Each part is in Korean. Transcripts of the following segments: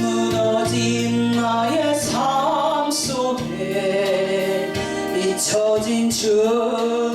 무너진 나의 삶 속에 잊혀진 주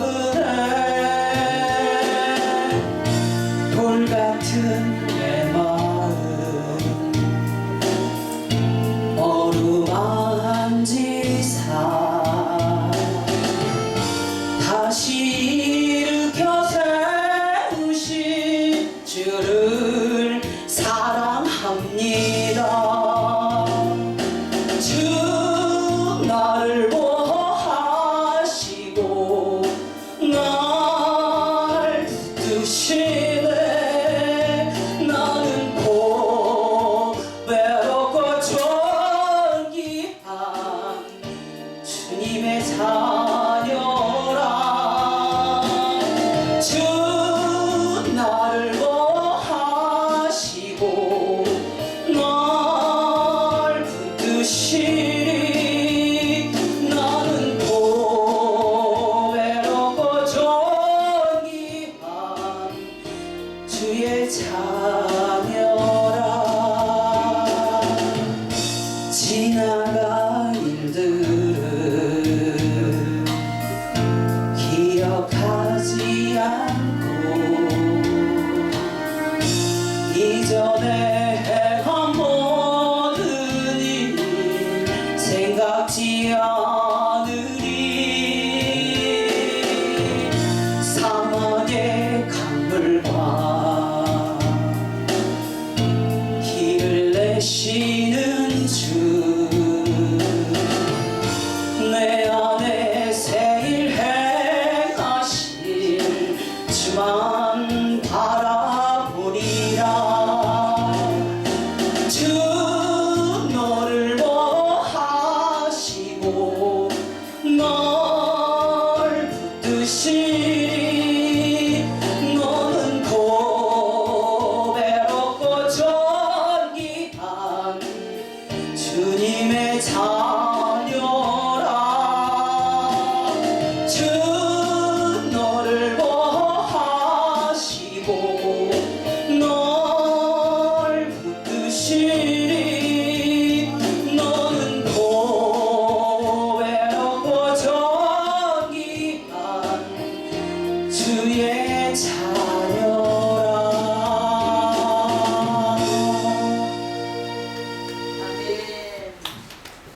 자녀라. 주 나를 보하시고 날 붙드시리. 나는 고배롭고 존귀한 주의 자 지 않으리. 사망의 강물과 길을 내시는 주. 내 existir. 예수의 자.